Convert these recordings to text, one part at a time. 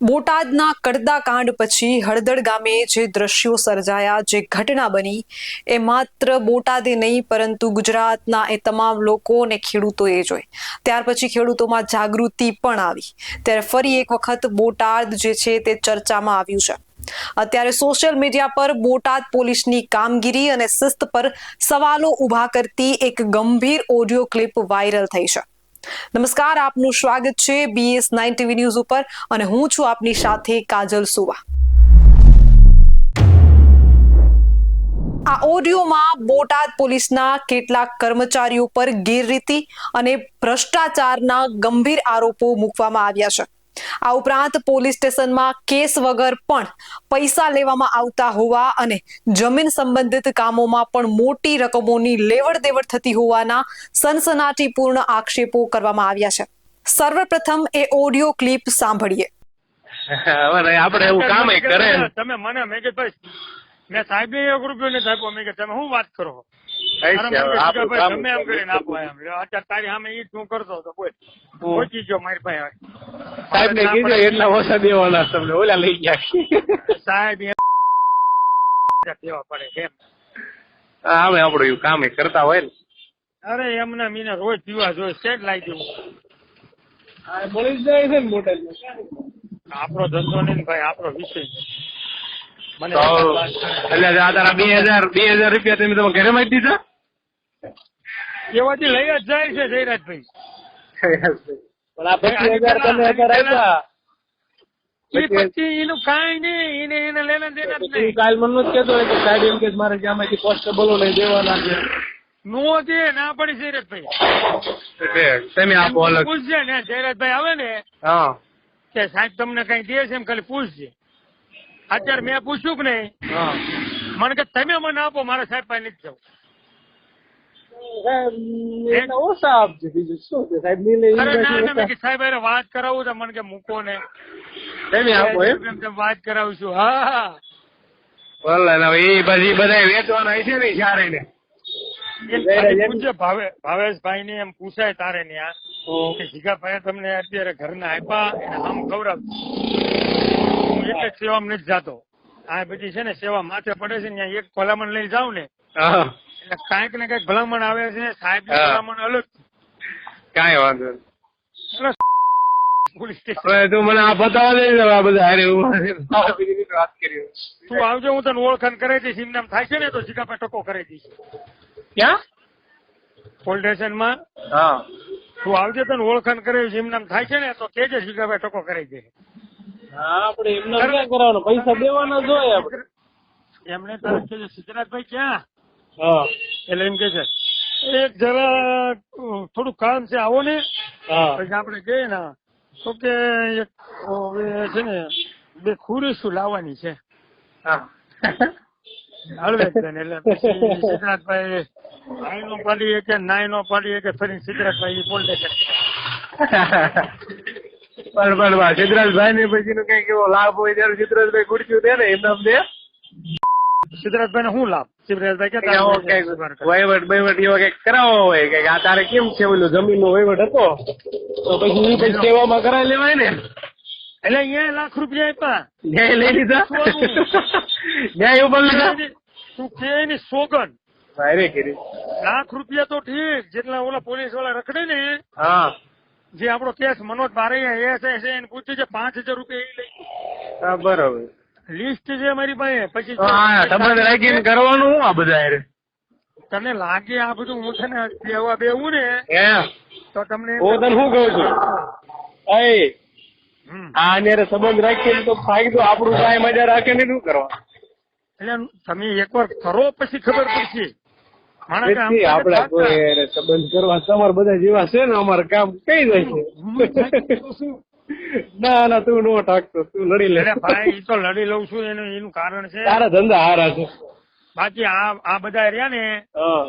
બોટાદના કડદા કાંડ પછી હળદળ ગામે જે દ્રશ્યો સર્જાયા, જે ઘટના બની, એ માત્ર બોટાદે નહીં, પરંતુ ગુજરાતના એ તમામ લોકો અને ખેડૂતોએ જોઈ. ત્યાર પછી ખેડૂતોમાં જાગૃતિ પણ આવી. ત્યારે ફરી એક વખત બોટાદ જે છે તે ચર્ચામાં આવ્યું છે. અત્યારે સોશિયલ મીડિયા પર બોટાદ પોલીસની કામગીરી અને શિસ્ત પર સવાલો ઊભા કરતી એક ગંભીર ઓડિયો ક્લિપ વાયરલ થઈ છે. નમસ્કાર, આપનું સ્વાગત છે બીએસ નાઇન ટીવી ન્યૂઝ ઉપર અને હું છું આપની સાથે કાજલ સુવા. આ ઓડિયોમાં બોટાદ પોલીસના કેટલાક કર્મચારીઓ પર ગેરરીતિ અને ભ્રષ્ટાચારના ગંભીર આરોપો મૂકવામાં આવ્યા છે. આ ઉપરાંત પોલીસ સ્ટેશનમાં કેસ વગર પણ પૈસા લેવામાં આવતા હોવા અને જમીન સંબંધિત કામોમાં પણ મોટી રકમોની લેવડ દેવડ થતી હોવાના સનસનાટીપૂર્ણ આક્ષેપો કરવામાં આવ્યા છે. સર્વપ્રથમ એ ઓડિયો ક્લિપ સાંભળીએ. આપણે એવું કામ કરે તમે મને મેં કે ભાઈ મેં સાહેબ ને એક રૂપિયો નથી આપ્યો મેં કે તમે શું વાત કરો? તમે એમ કરીને આપો એમ. અત્યારે તારી સામે ઈ હું કરતો હતો બોલ. પહોંચી ગયો મારી પાસે. સાહેબ ને કીધું એટલા ઓછા દેવાના તમને ઓલા લઈ ગયા સાહેબ દેવા પડે છે એમ. હવે આપણું એવું કામ કરતા હોય ને. અરે એમને મીને રોજ પીવા જોઈએ સેટ લાવી દેવું જાય છે ને મોટા આપણો ધંધો નહીં ભાઈ આપણો વિષય નહીં. મને તો એક જ વાત કરે. એટલે આ તારા બે હજાર બે હજાર રૂપિયા તમે તમે ઘરે મારી દીધા? એવાથી લઈ જ જાય છે જયરાજભાઈ. પણ આ પચીસ હજાર તમે આપ્યા. પછી એનું કાંઈ નહીં એને એને લેના દેના જ નહીં. કાલ મને નથી કહેતો કે સાહેબ એમ કે મારે જ્યાંમાંથી કોન્સ્ટેબલો લઈ દેવાના છે. નો છે ના પડી જયરાજભાઈ. તમે આપો અલગ. પૂછજે ને જયરાજભાઈ આવે ને હા. કે સાહેબ તમને કઈ દે છે એમ ખાલી પૂછજે. અત્યારે મેં પૂછ્યું કે નહીં? મને કે તમે મને આપો મારા સાહેબ પાસે નથી જવું. વાત કરાવું તો મને કે મૂકો ને. તમે આપો એમ એમ તેમ વાત કરાવું છું હા. એ બધી બધા વેચવાના છે ને જ્યારે ને. ભાવેશભાઈ ને એમ પૂછાય તારે ને આ કે જીગાભાઈ તમને અત્યારે ઘરના આપ્યા એને આમ ખવડાવ એક જ સેવામાં નથી જાતો. આ બધી છે ને સેવા માથે પડે છે ત્યાં એક ભલામણ લઈ જાઉં ને એટલે કાંઈક ને કાંઈક ભલામણ આવે છે સાહેબ ભલામણ અલગ. કાંઈ વાંધો તું મને આ બતાવવા દે આ બધા હારે ઊભા છે. આ બીજી રીતે વાત કરી. તું આવજો હું તને ઓળખાણ કરાવી દઈશ એમ નામ થાય છે ને તો જીગાભાઈ ટકો કરાવી દઈશ. ક્યાં? પોલીસ સ્ટેશનમાં? હા. તું આવજે તને ઓળખાણ કરાવીશ એમ નામ થાય છે ને તો કેજે જીગાભાઈ ટકો કરાવી દે. હા આપણે એમને ક્યાં કરવાનું? પૈસા દેવાના જ હોય આપણે. એમને તરત છે સિદ્ધરાજભાઈ ક્યાં? હા. એટલે એમ કે છે એક જરા થોડું કામ છે આવો ને. પછી આપણે જઈએ ને. તો કે એક છે ને બે ખુરીશું લાવવાની છે. હા. હળવેજ એટલે પછી સિદ્ધરાજભાઈ આઈ નો પાડીએ કે નાઈ નો પાડીએ કે ફરી સિદ્ધરાજભાઈ પોલીસ પણ પણ સિદ્ધરાજભાઈ ને પછી નું કંઈક એવો લાભ હોય ત્યારે સિદ્ધરાજભાઈ ગુડક્યું દે ને એમને દે. સિદ્ધરાજભાઈ ને શું લાભ? સિદ્ધરાજભાઈ કે એવો વહીવટ એવો કંઈક કરાવો હોય કંઈક આ તારે કેમ છે ઓલું જમીન નો વહીવટ હતો? તો પછી સેવામાં કરાવી લેવાય ને. એટલે અહીંયા લાખ રૂપિયા આપ્યા. ન્યાય લઈ લીધા. ન્યાય ઉપર લીધા. તું એની સોગન? કરી. લાખ રૂપિયા તો ઠીક જેટલા ઓલા પોલીસવાળા રખડે ને હા. જે આપણો કેસ મનોજ બારૈયા એ છે એને પૂછ્યું છે પાંચ હજાર રૂપિયા એ લઈ હા બરોબર. લિસ્ટ છે મારી પાસે. પછી સંબંધ રાખીને કરવાનું હું આ બધા તને લાગે આ બધું હું છે ને બેવા બેવું ને તો તમને હું તને શું કહું છું? અય હમ. આ હારે સંબંધ રાખીને તો ફાયદો આપણું કાંઈ મજા રાખે ને શું કરવા એટલે તમે એકવાર કરો પછી ખબર પડશે. આપડા કોઈ સંબંધ કરવા તમારે બધા જેવા છે ને અમારે કામ કઈ જાય છું. છે. ના ના તું નો ઠાકતો તું લડી લે. ભાઈ તો લડી લઉં છું એનું એનું કારણ છે. તારા ધંધા હારા છે. બાકી આ આ બધા રહ્યા ને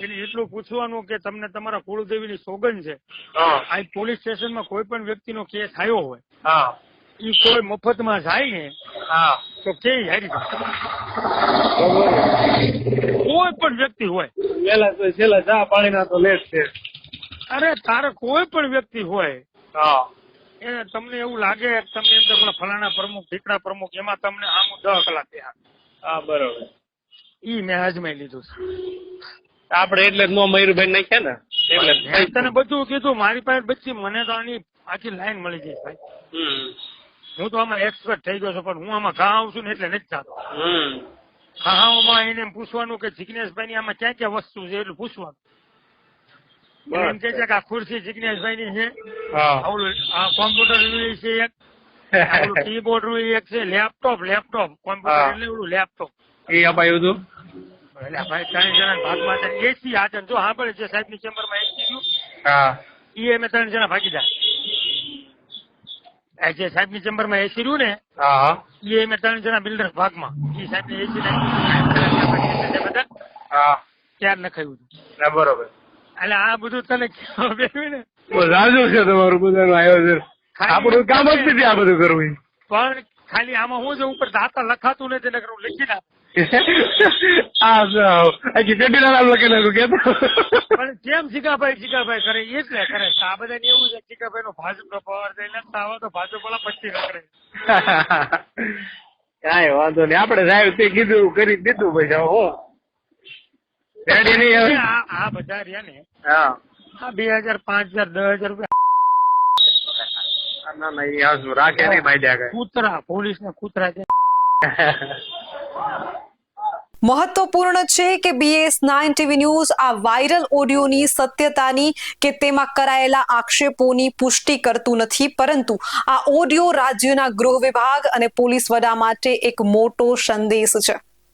એને એટલું પૂછવાનું કે તમને તમારા કુળદેવીની સોગન છે. હા. આ પોલીસ સ્ટેશનમાં કોઈ પણ વ્યક્તિનો કેસ આવ્યો હોય હા. ઈ કોઈ મફતમાં જાય ને તો કે હારી. કોઈ પણ વ્યક્તિ હોય. વેલા તો છેલ્લા ચા પાણી ના તો લેટ છે. અરે તારે કોઈ પણ વ્યક્તિ હોય હા. એ તમને એવું લાગે તમે એમ તો ફલાણા પ્રમુખ ઢીકડા પ્રમુખ એમાં તમને આમ દસ કલાક હા બરોબર. ઈ મેં હાજમાઈ લીધું આપડે એટલે નો મયુરભાઈ નાખ્યા ને? એટલે તને બધું કીધું મારી પાસે બધી મને તો આની આખી લાઈન મળી જાય ભાઈ. હું તો આમાં એક્સપર્ટ થઈ ગયો છું પણ હું આમાં ઘા આવું છું ને એટલે નથી થતો ખાવામાં એને પૂછવાનું કે જિજ્ઞેશભાઈ ની આમાં ક્યાં ક્યાં વસ્તુ છે એટલું પૂછવાનું. એમ કે છે કે આ ખુરશી જિજ્ઞેશભાઈ ની છે આ કોમ્પ્યુટરનું છે એક. કીબોર્ડ નું એક છે. Laptop laptop. કોમ્પ્યુટર એટલે એવું લેપટોપ એ અપાયું હતું? એટલે ભાઈ ત્રણ જણા ભાગમાં એસી હાજર. જો હા પડે છે સાહેબની ચેમ્બરમાં એસી ગયું. એ અમે ત્રણ જણા ભાગી આ જે સાહેબની ચેમ્બરમાં એસી રહ્યું ને એ અમે ત્રણ જણા બિલ્ડર ભાગમાં. એ સાહેબ ને એસી ત્યાર નખાયું હતું. બરોબર. એટલે આ બધું તને ને? ઝાઝું છે તમારું બધાનું આયોજન. આપણું કામ જ નથી આ બધું કરવું પણ ખાલી આમાં હું છે ઉપર દાતા લખાતું નથી નગર હું લખી નાખું. પણ કેમ જીગાભાઈ જીગાભાઈ કરે એટલે કરે. આ બધા એવું છે શીખાભાઈ નો ભાજપ નો પાવર છે એટલે આવા તો ભાજપ વાળા પચી નકરે કાંઈ વાંધો નહીં. આપણે સાહેબ તે કીધું કરી દીધું પછી હવે હું. રેડી નહીં હવે? આ બધા રહ્યા ને. હા. આ બે હજાર પાંચ હજાર દસ હજાર રૂપિયા ના ના એ હાસું. રાખે નહીં માયદા કઈ કૂતરા પોલીસ ના કૂતરા છે. મહત્વપૂર્ણ છે કે બીએસ નાઇન ટીવી ન્યૂઝ આ વાયરલ ઓડિયોની સત્યતાની કે તેમાં કરાયેલા આક્ષેપોની પુષ્ટિ કરતું નથી પરંતુ આ ઓડિયો રાજ્યના ગૃહ વિભાગ અને પોલીસ વડા માટે એક મોટો સંદેશ છે.